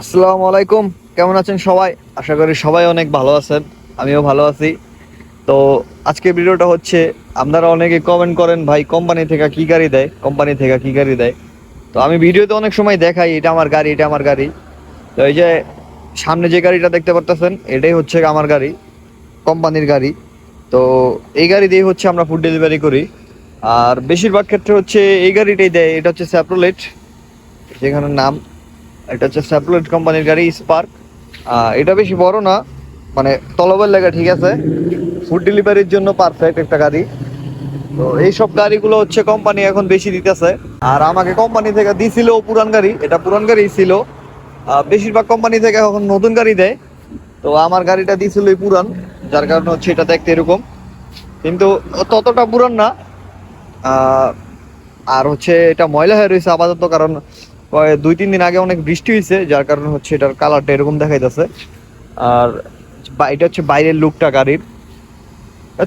আসসালামু আলাইকুম। কেমন আছেন সবাই? আশা করি সবাই অনেক ভালো আছেন। আমিও ভালো আছি। তো আজকে ভিডিওটা হচ্ছে, আপনারা অনেকে কমেন্ট করেন, ভাই কোম্পানি থেকে কি গাড়ি দেয়? কোম্পানি থেকে কি গাড়ি দেয়? তো আমি ভিডিওতে অনেক সময় দেখাই, এটা আমার গাড়ি, এটা আমার গাড়ি। তো এই যে সামনে যে গাড়িটা দেখতে পারতেছেন, এটাই হচ্ছে আমার গাড়ি কোম্পানির গাড়ি। তো এই গাড়ি দিয়ে হচ্ছে আমরা ফুড ডেলিভারি করি। আর বেশিরভাগ ক্ষেত্রে হচ্ছে এই গাড়িটাই দেয়, এটা হচ্ছে স্যাপ্রোলেট যেখানে নাম এটা হচ্ছে স্যাপলেট কোম্পানির গাড়ি স্পার্ক এটা বেশি বড় না মানে তলবের লেগে ঠিক আছে। ফুড ডেলিভারির জন্য পারফেক্ট একটা গাড়ি। তো এইসব গাড়িগুলো হচ্ছে কোম্পানি এখন বেশি দিতেছে। আর আমাকে কোম্পানি থেকে দিছিল পুরান গাড়ি, এটা পুরান গাড়ি ছিল। বেশিরভাগ কোম্পানি থেকে এখন নতুন গাড়ি দেয়। তো আমার গাড়িটা দিছিল এই পুরান, যার কারণে হচ্ছে এটা দেখতে এরকম। কিন্তু ততটা পুরান না। আর হচ্ছে এটা ময়লা হয়ে রয়েছে আপাতত, কারণ দুই, তিন দিন আগে অনেক বৃষ্টি হয়েছে যার কারণে হচ্ছে এটার কালারটা এরকম দেখাইতেছে। আর এটা হচ্ছে বাইরের লুকটা গাড়ির।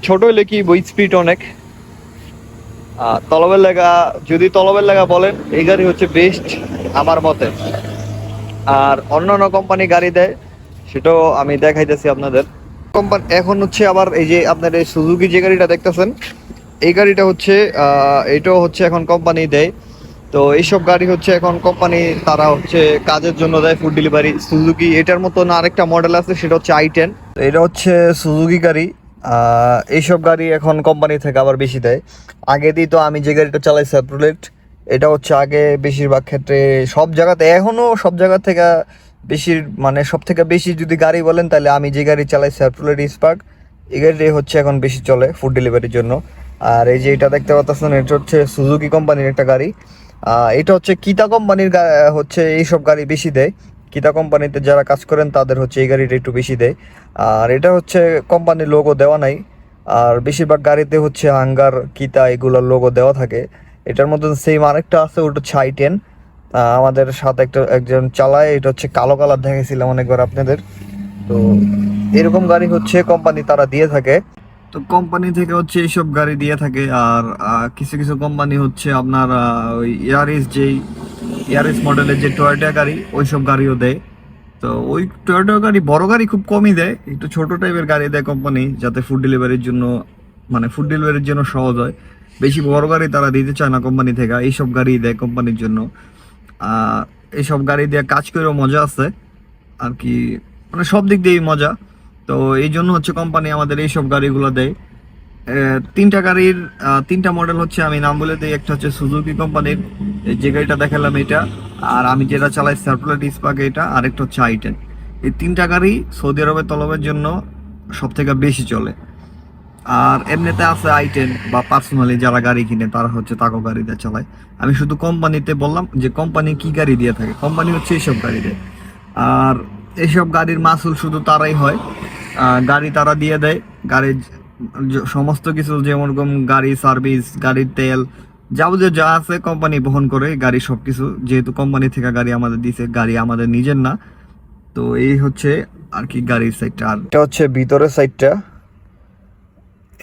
ছোট হলে কি বই স্পিড অনেক। তলবের লাগা, যদি তলবের লাগা বলেন, এই গাড়ি হচ্ছে বেস্ট আমার মতে। আর অন্যান্য কোম্পানি গাড়ি দেয়, সেটাও আমি দেখাইতেছি আপনাদের। কোম্পানি এখন হচ্ছে আবার এই যে আপনার এই সুজুকি যে গাড়িটা দেখতেছেন, এই গাড়িটা হচ্ছে এটাও হচ্ছে এখন কোম্পানি দেয়। তো এইসব গাড়ি হচ্ছে এখন কোম্পানি তারা হচ্ছে কাজের জন্য দেয় ফুড ডেলিভারি সুজুকি এটার মতন আরেকটা মডেল আছে, সেটা হচ্ছে আই টেন এটা হচ্ছে সুজুকি গাড়ি। এইসব গাড়ি এখন কোম্পানি থেকে আবার বেশি দেয়। আগে দিই তো আমি যে গাড়িটা চালাই সেপ্রোলেট এটা হচ্ছে আগে বেশিরভাগ ক্ষেত্রে সব জায়গাতে, এখনও সব জায়গা থেকে বেশি মানে সব থেকে বেশি যদি গাড়ি বলেন, তাহলে আমি যে গাড়ি চালাই সেপ্রোলেট স্পার্ক এই গাড়িটাই হচ্ছে এখন বেশি চলে ফুড ডেলিভারির জন্য। আর এই যে এটা দেখতে পাচ্ছেন, এটা হচ্ছে সুজুকি কোম্পানির একটা গাড়ি। এটা হচ্ছে কিতা কোম্পানির হচ্ছে এইসব গাড়ি বেশি দেয়। কিতা কোম্পানিতে যারা কাজ করেন, তাদের হচ্ছে এই গাড়িটা একটু বেশি দেয়। আর এটা হচ্ছে কোম্পানির লোগো দেওয়া নাই। আর বেশিরভাগ গাড়িতে হচ্ছে হাঙ্গার কিতা এগুলোর লোগো দেওয়া থাকে। এটার মধ্যে সেম আরেকটা আছে, ওটা হচ্ছে আই টেন আমাদের সাথে একটা, একজন চালায়, এটা হচ্ছে কালো কালার দেখেছিলাম অনেকবার আপনাদের। তো এরকম গাড়ি হচ্ছে কোম্পানি তারা দিয়ে থাকে। তো কোম্পানি থেকে হচ্ছে এইসব গাড়ি দিয়ে থাকে আর কিছু কিছু কোম্পানি হচ্ছে আপনার ওই এয়ারিস যেই এয়ারিস মডেলের যে টয়োটা গাড়ি, ওইসব গাড়িও দেয়। তো ওই টয়োটা গাড়ি বড় গাড়ি খুব কমই দেয়, একটু ছোট টাইপের গাড়ি দেয় কোম্পানি যাতে ফুড ডেলিভারির জন্য মানে ফুড ডেলিভারির জন্য সহজ হয়। বেশি বড় গাড়ি তারা দিতে চায় না কোম্পানি থেকে, এইসব গাড়ি দেয় কোম্পানির জন্য। এইসব গাড়ি দিয়ে কাজ করেও মজা আছে। আর কি মানে সব দিক দিয়েই মজা। তো এই জন্য হচ্ছে কোম্পানি আমাদের এইসব গাড়িগুলো দেয়। তিনটা গাড়ির তিনটা মডেল হচ্ছে আমি নাম বলে দিই, একটা হচ্ছে সুজুকি কোম্পানির যে গাড়িটা দেখালাম এটা, আর আমি যেটা চালাই সার্কুলার ডিসপাক এটা আর একটা হচ্ছে আইটেন এই তিনটা গাড়ি সৌদি আরবের তলবের জন্য সব থেকে বেশি চলে। আর এমনিতে আছে আইটেন বা পার্সোনালি যারা গাড়ি কিনে, তারা হচ্ছে তাকো গাড়িতে চালায়। আমি শুধু কোম্পানিতে বললাম যে কোম্পানি কি গাড়ি দিয়ে থাকে। কোম্পানি হচ্ছে এইসব গাড়ি দেয়। আর এইসব গাড়ির মাসুল শুধু তারাই হয়। গাড়ি তারা দিয়ে দেয়। গাড়ির সমস্ত কিছু যেমন গাড়ি সার্ভিস, গাড়ির তেল, যাবতীয় যা আছে কোম্পানি বহন করে গাড়ি সবকিছু। যেহেতু কোম্পানি থেকে গাড়ি আমাদের দিছে, গাড়ি আমাদের নিজের না। তো এই হচ্ছে আর কি গাড়ির সাইডটা আর এটা হচ্ছে ভিতরের সাইডটা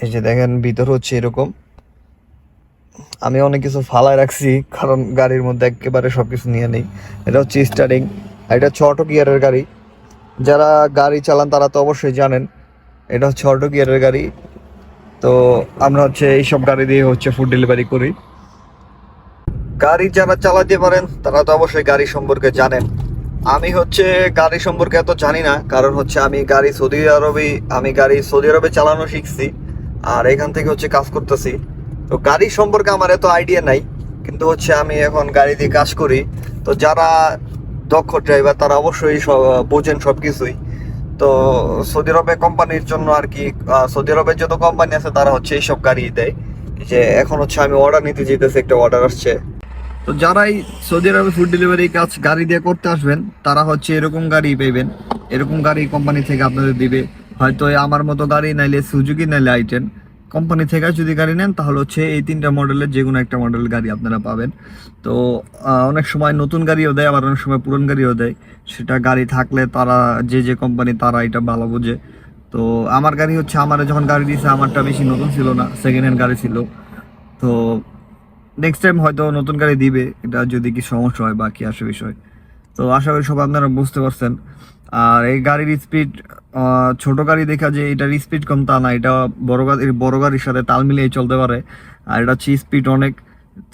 এই যে দেখেন, ভিতর হচ্ছে এরকম। আমি অনেক কিছু ফালায় রাখছি, কারণ গাড়ির মধ্যে একেবারে সবকিছু নিয়ে নেই। এটা হচ্ছে স্টার্টিং এটা অটো গিয়ারের গাড়ি। যারা গাড়ি চালান তারা তো অবশ্যই জানেন। এটা হচ্ছে অটো গিয়ারের গাড়ি। তো আমরা হচ্ছে এইসব গাড়ি দিয়ে হচ্ছে ফুড ডেলিভারি করি। গাড়ি যারা চালাতে পারেন, তারা তো অবশ্যই গাড়ি সম্পর্কে জানেন। আমি হচ্ছে গাড়ি সম্পর্কে এত জানি না, কারণ হচ্ছে আমি গাড়ি সৌদি আরবে, আমি গাড়ি সৌদি আরবে চালানো শিখছি, আর এখান থেকে হচ্ছে কাজ করতেছি। তো গাড়ি সম্পর্কে আমার এত আইডিয়া নাই, কিন্তু হচ্ছে আমি এখন গাড়ি দিয়ে কাজ করি। তো যারা দক্ষ ড্রাইভার তারা অবশ্যই বোঝেন সব কিছুই তো সৌদি আরবে কোম্পানির জন্য আর কি সৌদি আরবের যত কোম্পানি আছে, তারা হচ্ছে এইসব গাড়ি দেয়। যে এখন হচ্ছে আমি অর্ডার নিতে যেতেছি, একটা অর্ডার আসছে। তো যারাই সৌদি আরবে ফুড ডেলিভারি কাজ, গাড়ি দিয়ে করতে আসবেন, তারা হচ্ছে এরকম গাড়ি পেবেন এরকম গাড়ি কোম্পানি থেকে আপনাদের দিবে। হয়তো আমার মতো গাড়ি নাইলে সুজুকি নাইলে আইটেন কোম্পানি থেকে যদি গাড়ি নেন, তাহলে হচ্ছে এই তিনটা মডেলের যে কোনো একটা মডেল গাড়ি আপনারা পাবেন। তো অনেক সময় নতুন গাড়িও দেয়, আবার অনেক সময় পুরন গাড়িও দেয়। সেটা গাড়ি থাকলে তারা, যে যে কোম্পানি, তারা এটা ভালো বোঝে। তো, আমার গাড়ি হচ্ছে, আমার যখন গাড়ি দিয়েছে, আমারটা বেশি নতুন ছিল না সেকেন্ড হ্যান্ড গাড়ি ছিল। তো নেক্সট টাইম হয়তো নতুন গাড়ি দিবে, এটা যদি কি সমস্যা হয় বা কি আসে বিষয়। তো, আশা করি সব আপনারা বুঝতে পারছেন। আর এই গাড়ির স্পিড ছোট গাড়ি দেখা যে এটার স্পিড কম, তা না। এটা বড় গাড়ির বড় গাড়ির সাথে তাল মিলিয়ে চলতে পারে। আর এটা হচ্ছে স্পিড অনেক।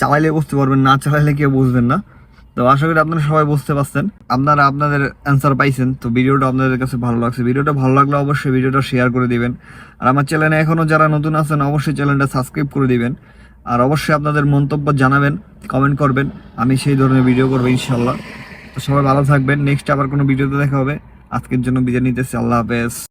চালাইলে বুঝতে পারবেন, না চালাইলে কেউ বুঝবেন না। তো আশা করি আপনারা সবাই বুঝতে পারছেন। আপনারা আপনাদের অ্যান্সার পাইছেন, তো ভিডিওটা আপনাদের কাছে ভালো লাগছে। ভিডিওটা ভালো লাগলে অবশ্যই ভিডিওটা শেয়ার করে দিবেন। আর আমার চ্যানেলে এখনও যারা নতুন আছেন, অবশ্যই চ্যানেলটা সাবস্ক্রাইব করে দিবেন। আর অবশ্যই আপনাদের মন্তব্য জানাবেন কমেন্ট করবেন। আমি সেই ধরনের ভিডিও করব ইনশাল্লাহ তো সবাই ভালো থাকবেন। নেক্সট আবার কোনো ভিডিওতে দেখা হবে। আজকের জন্য বিদায় নিতেছি। আল্লাহ হাফেজ।